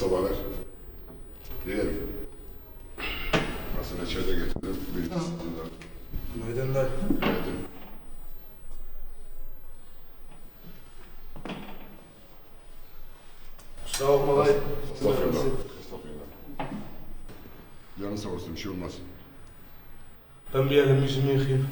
sabahlar. Yeğenim. Aslında çayda getirdim. Bir Günaydınlar. Günaydın. Kusura bakmayın. Estağfurullah. Estağfurullah. Canın sağ olsun. Bir şey olmaz. Ben bir elimi yüzümü yıkayayım.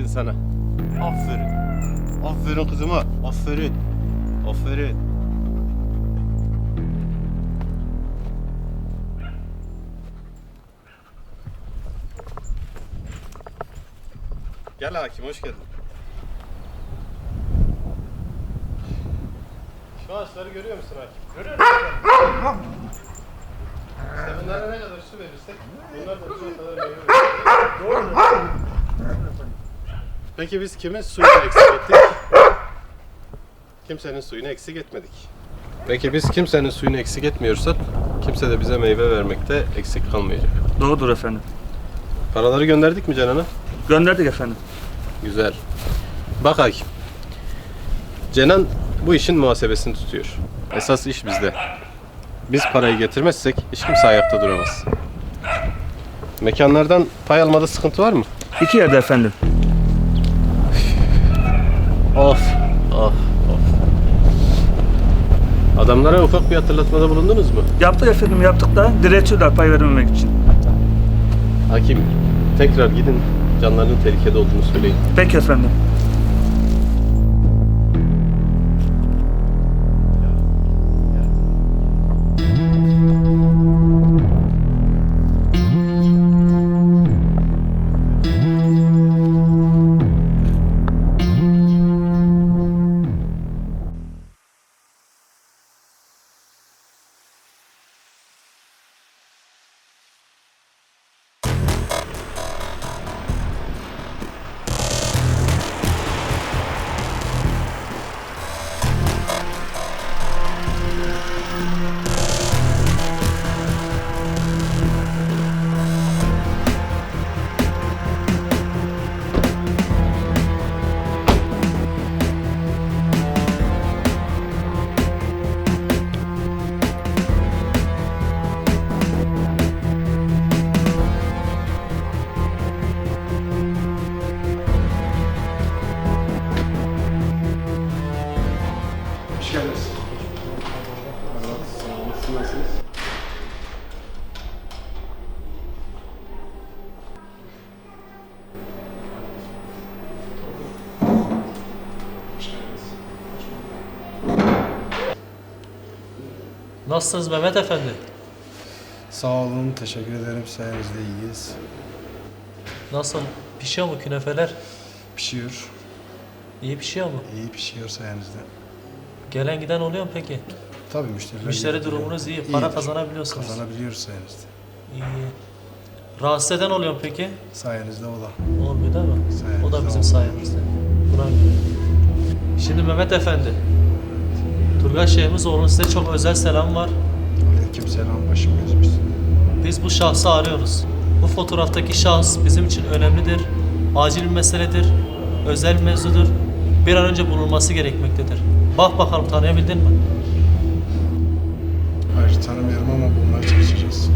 Aferin sana. Aferin. Aferin kızıma. Aferin. Aferin. Gel hakim hoş geldin. Şu ağaçları görüyor musun hakim? Görüyorum. İşte bunlara ne kadar su verirsek bunlar da su kadar meyve verir. Doğru mu? Peki biz kimin suyunu eksik ettik? Kimsenin suyunu eksik etmedik. Peki biz kimsenin suyunu eksik etmiyorsak kimse de bize meyve vermekte eksik kalmayacak. Doğrudur efendim. Paraları gönderdik mi Cenan'a? Gönderdik efendim. Güzel. Bak hakim. Cenan bu işin muhasebesini tutuyor. Esas iş bizde. Biz parayı getirmezsek hiç kimse ayakta duramaz. Mekanlardan pay almada sıkıntı var mı? İki yerde efendim. Of, of, of. Adamlara ufak bir hatırlatmada bulundunuz mu? Yaptık efendim yaptık da diretiyorlar pay vermemek için. Hakim, tekrar gidin canlarının tehlikede olduğunu söyleyin. Peki efendim. Nasılsınız Mehmet Efendi? Sağ olun, teşekkür ederim. Sayenizde iyiyiz. Nasıl? Pişiyor mu künefeler? Pişiyor, İyi pişiyor mu? iyi pişiyor sayenizde. Gelen giden oluyor mu peki? Tabii müşteriler... Müşteri getiriyor. durumunuz iyi. Para İyidir. kazanabiliyorsunuz. Kazanabiliyoruz sayenizde. İyi. Rahatsız eden oluyor mu peki? Sayenizde o da. Olmuyor değil mi? Sayenizde o da bizim olmuyor. sayemizde. Buna göre. Şimdi Mehmet Efendi. Turgay Şeyhimiz oğlunun size çok özel selam var. Aleyküm selam, başım gözüm üstüne. Biz bu şahsı arıyoruz. Bu fotoğraftaki şahıs bizim için önemlidir. Acil bir meseledir. Özel bir mevzudur. Bir an önce bulunması gerekmektedir. Bak bakalım tanıyabildin mi? Hayır tanımıyorum ama bulmaya çalışacağız.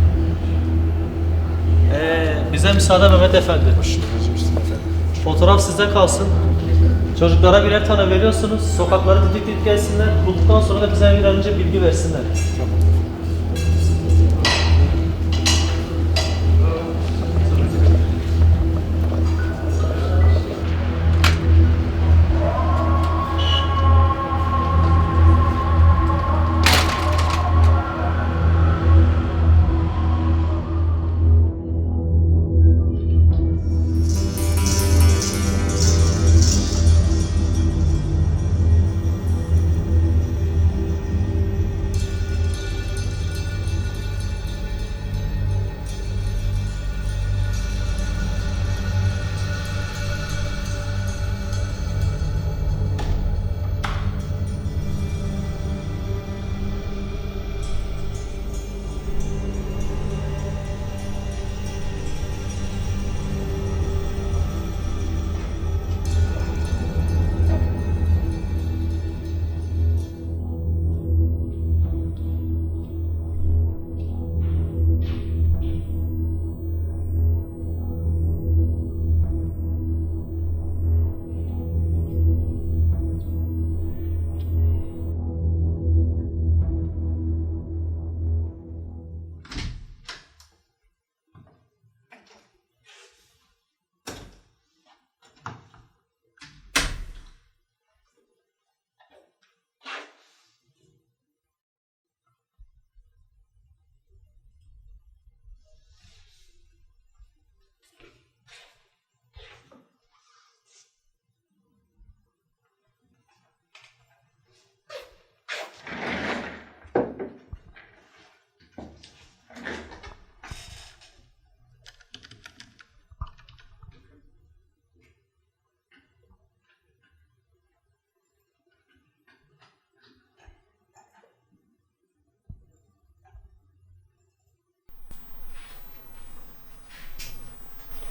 Ee, bize müsaade Mehmet Efendi. Başım gözüm üstüne efendim. Fotoğraf sizde kalsın. Çocuklara birer tane veriyorsunuz. Sokakları didik didik gelsinler. Bulduktan sonra da bize bir an önce bilgi versinler.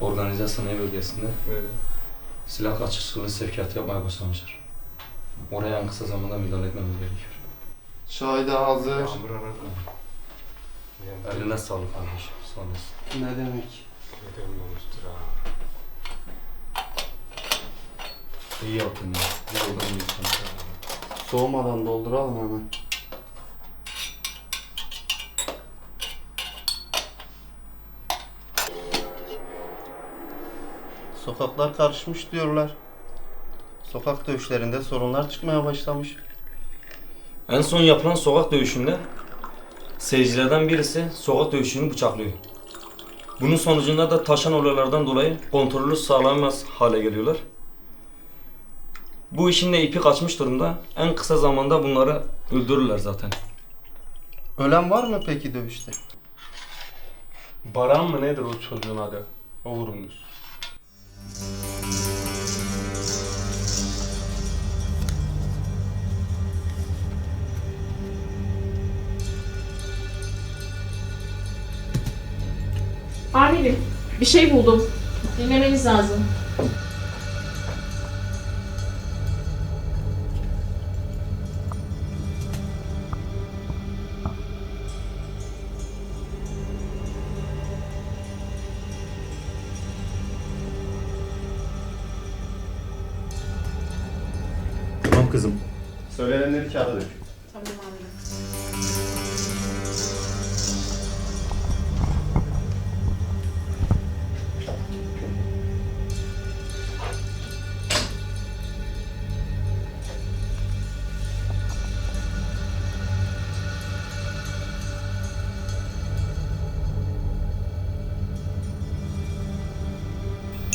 Organize sanayi bölgesinde silah kaçakçılığı sevkiyatı yapmaya başlamışlar. Oraya en kısa zamanda müdahale etmemiz gerekiyor. Çay da hazır. Eline sağlık kardeşim. Sağ olasın. Ne demek? İyi yaptın ya. Yoldan iyi yaptın. Soğumadan dolduralım hemen. Sokaklar karışmış diyorlar. Sokak dövüşlerinde sorunlar çıkmaya başlamış. En son yapılan sokak dövüşünde seyircilerden birisi sokak dövüşünü bıçaklıyor. Bunun sonucunda da taşan olaylardan dolayı kontrolü sağlanamaz hale geliyorlar. Bu işin de ipi kaçmış durumda. En kısa zamanda bunları öldürürler zaten. Ölen var mı peki dövüşte? Baran mı nedir o çocuğun adı? O vurulmuş. Amirim, bir şey buldum. Dinlemeniz lazım. Söylenenleri kağıda dök. Tamam abi.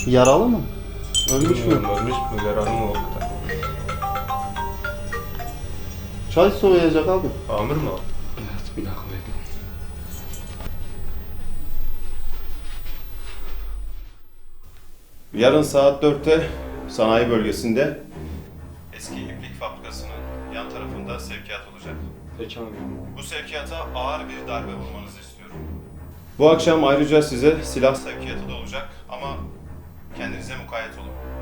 Yaralı mı? Ölmüş mü? Ölmüş mü? Yaralı Çay soğuyacak abi. Amir mi o? Evet bir dakika bekle. Yarın saat 4'te sanayi bölgesinde eski iplik fabrikasının yan tarafında sevkiyat olacak. Peki abi. Bu sevkiyata ağır bir darbe vurmanızı istiyorum. Bu akşam ayrıca size silah sevkiyatı da olacak ama kendinize mukayyet olun.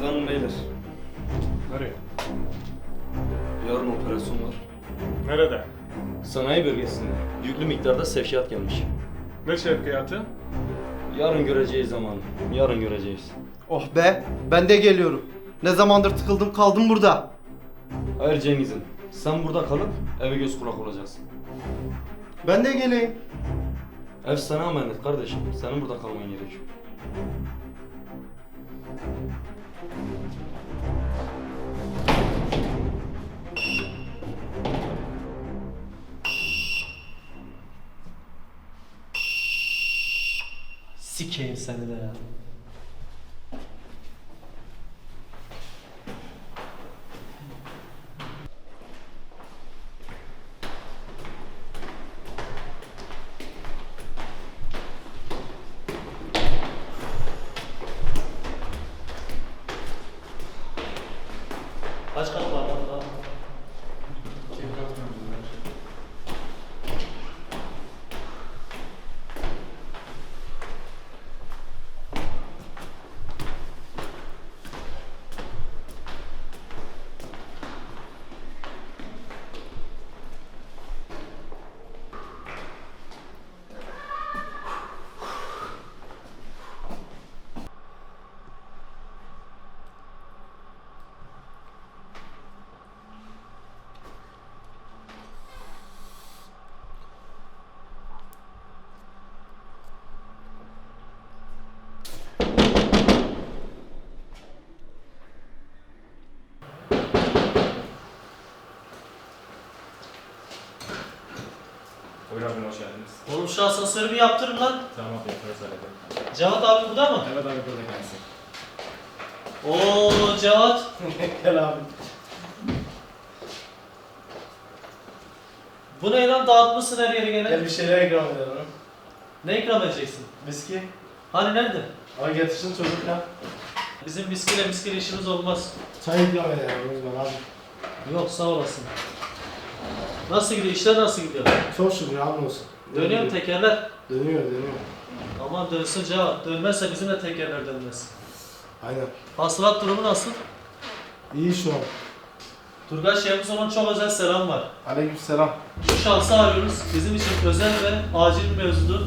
Hazırlanın beyler. Nereye? Yarın operasyon var. Nerede? Sanayi bölgesinde yüklü miktarda sevkiyat gelmiş. Ne sevkiyatı? Yarın göreceğiz zaman. Yarın göreceğiz. Oh be ben de geliyorum. Ne zamandır tıkıldım kaldım burada. Hayır Cengiz'im. Sen burada kalıp eve göz kulak olacaksın. Ben de geleyim. Ev sana emanet kardeşim. Senin burada kalman gerekiyor. Sikeyim seni de ya. Kaç kat var lan daha? Abi hoş geldiniz. Oğlum şu asansörü bir yaptırın lan. Tamam yaparız halledelim. Cevat abi burada mı? Evet abi burada kendisi. Oo Cevat. Gel abi. Bu ne lan dağıtmışsın her yeri gene. Gel bir şeyler ikram edelim. Ne ikram edeceksin? Viski. Hani nerede? Ama getirsin çocuklar. Bizim miskiyle miskiyle işimiz olmaz. Çay ikram edelim Rızvan abi. Yok sağ olasın. Nasıl gidiyor? İşler nasıl gidiyor? Çok şükür abi olsun. Dönüyor mu tekerler? Dönüyor dönüyor. Aman dönsün Cevat. Dönmezse bizim de tekerler dönmez. Aynen. Hasılat durumu nasıl? İyi şu an. Turgay Şevkuzoğlu'nun çok özel selam var. Aleykümselam. Şu şahsı arıyoruz. Bizim için özel ve acil bir mevzudur.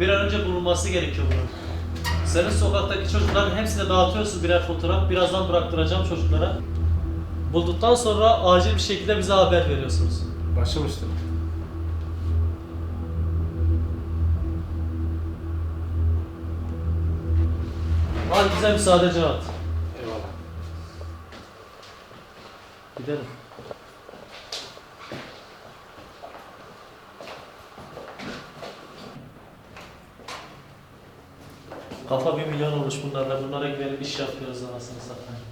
Bir an önce bulunması gerekiyor bunun. Senin sokaktaki çocukların hepsine dağıtıyorsun birer fotoğraf. Birazdan bıraktıracağım çocuklara. Bulduktan sonra acil bir şekilde bize haber veriyorsunuz. Üstüne. Hadi bize müsaade Cevat. Eyvallah. Gidelim. Kafa bir milyon olmuş bunlarla. Bunlara güvenip iş yapıyoruz anasını satayım.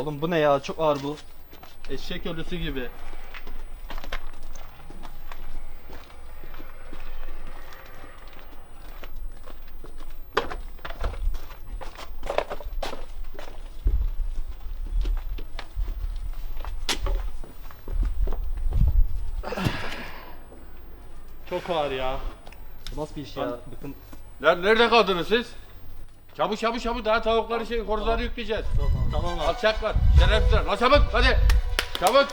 Oğlum bu ne ya? Çok ağır bu. Eşek ölüsü gibi. Çok ağır ya. Bu nasıl bir iş ya? Bakın Nerede kaldınız siz? Çabuk çabuk çabuk daha tavukları şey horozları yükleyeceğiz. Tamam abi. Alçaklar, şerefsizler. La çabuk hadi. Çabuk.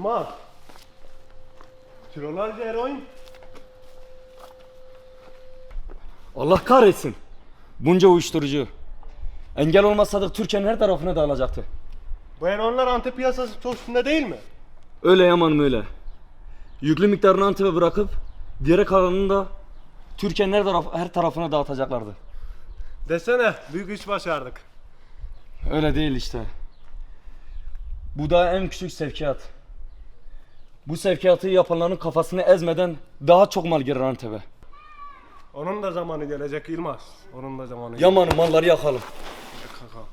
Yirmi Kilolarca eroin. Allah kahretsin. Bunca uyuşturucu. Engel olmasaydık Türkiye'nin her tarafına dağılacaktı. Bu eroinler Antep piyasası üstünde değil mi? Öyle yamanım öyle. Yüklü miktarını Antep'e bırakıp diğer kalanını da Türkiye'nin her, taraf, her tarafına dağıtacaklardı. Desene büyük iş başardık. Öyle değil işte. Bu da en küçük sevkiyat. Bu sevkiyatı yapanların kafasını ezmeden daha çok mal girer Antep'e. Onun da zamanı gelecek Yılmaz. Onun da zamanı Yamanı malları yakalım. Kaka.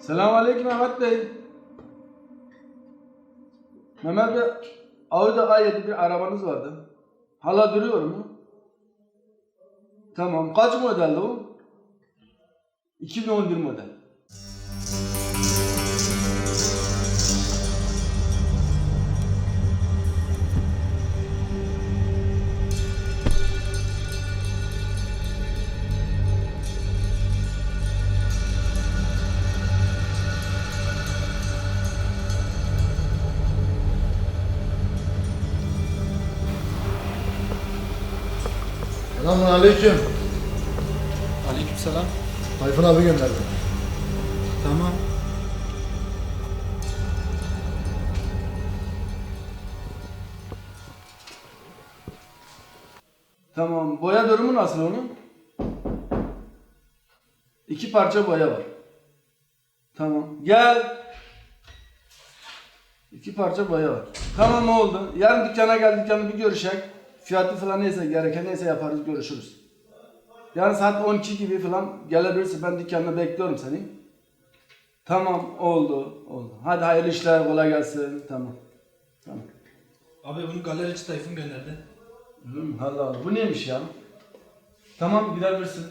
Selamünaleyküm Mehmet Bey. Mehmet Bey, Audi A7 bir arabanız vardı. Hala duruyor mu? Tamam. Kaç modeldi bu? 2011 model. Selamun aleyküm. Aleykümselam. Tayfun abi gönderdi. Tamam. Tamam. Boya durumu nasıl onun? İki parça boya var. Tamam. Gel. İki parça boya var. Tamam oldu. Yarın dükkana gel dükkanı bir görüşek. Fiyatı falan neyse gereken neyse yaparız görüşürüz. Yarın saat 12 gibi falan gelebilirsin. Ben dükkanda bekliyorum seni. Tamam oldu. Oldu. Hadi hayırlı işler kolay gelsin. Tamam. Tamam. Abi bunu galerici Tayfun gönderdi. Hmm, Allah Allah. Bu neymiş ya? Tamam gidebilirsin.